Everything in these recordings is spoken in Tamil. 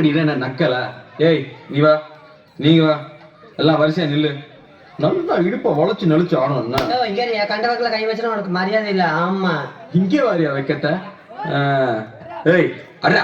பாடுங்கடி என்ன நக்கல? ஏய் நீ வா. நீங்க வா. எல்லாம் வரிசையா நில்லு. நல்லா இடுப்ப வளைச்சு நெளிச்சு ஏய், இங்க இரு, என் கண்டவர்களை கை வச்சுனா உனக்கு மரியாதை இல்ல. ஆமா. இங்கே வாரியா வைக்கத்த. ஏய் அடா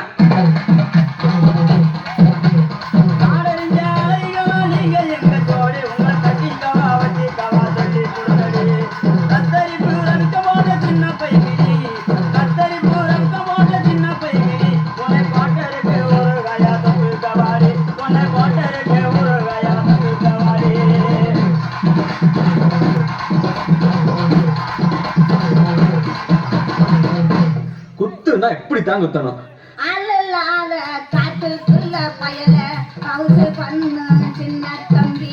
இருந்தா இப்படி தான் குத்தணும்? அழலாத காட்டுக்குள்ள பயல ஹவுஸ் பண்ணு சின்ன தம்பி.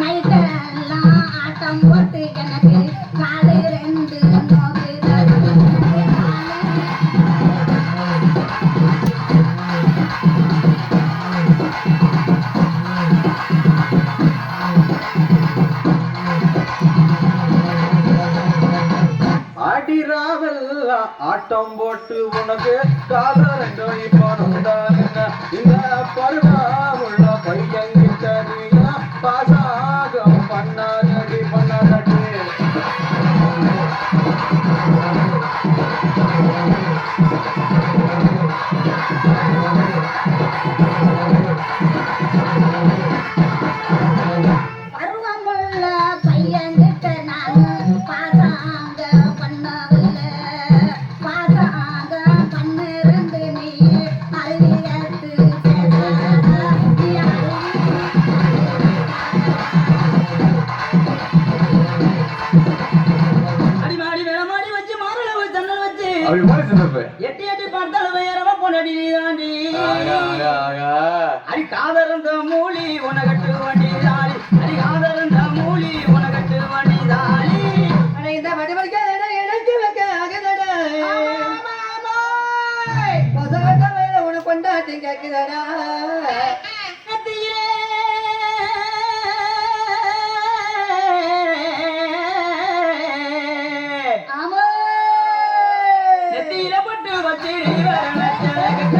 நைட்டெல்லாம் ஆட்டம் போட்டு எனக்கு அடிராவெல்லாம் ஆட்டம் போட்டு உனக்கு கால ரெண்டும் இப்போ நொந்தானுங்க. இந்த பருவமுள்ள பையன்கிட்ட நீங்க பாசாகம் பண்ணாதடி பண்ணாதடி எட்டி எட்டி பார்த்தாலும் வேறவ பொண்ணடி நீதாண்டி அடி காதரந்த மூலி உனகட்டு வண்டி தாளி. அடி காதரந்த மூலி உனகட்டு வண்டி தாளி. அடே இந்த வடி வைக்க எனக்கு வைக்க அகதடா. பசவட்ட வேற உன கொண்டாட்டி கேக்குதடா Yeah.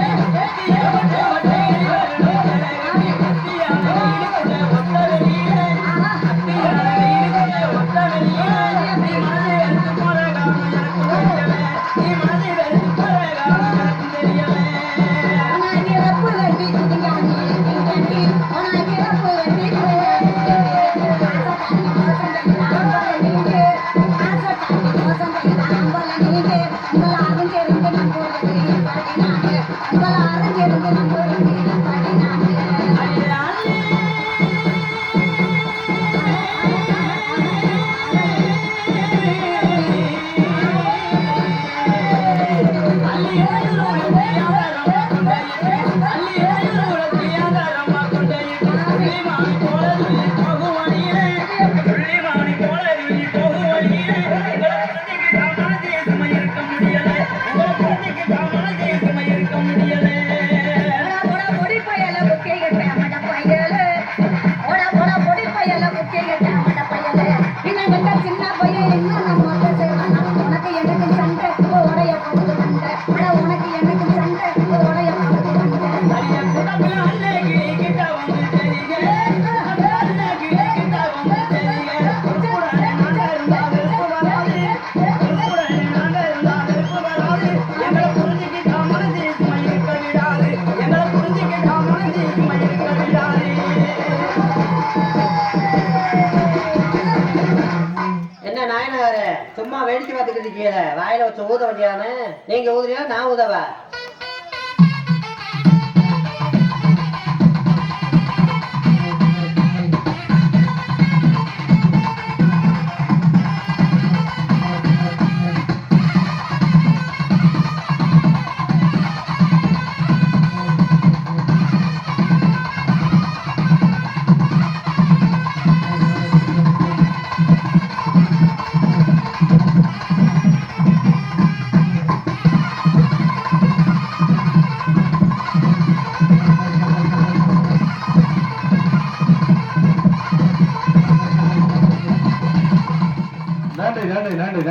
சின்ன cuenta. என்ன சும்மா வேடிக்கை பார்த்துக்கிட்டு இருக்கீங்க. வாயில வச்சு ஊத வேண்டியானே. நீங்க ஊதுறியா நான் ஊதவா? நன்றி நன்றி நன்றி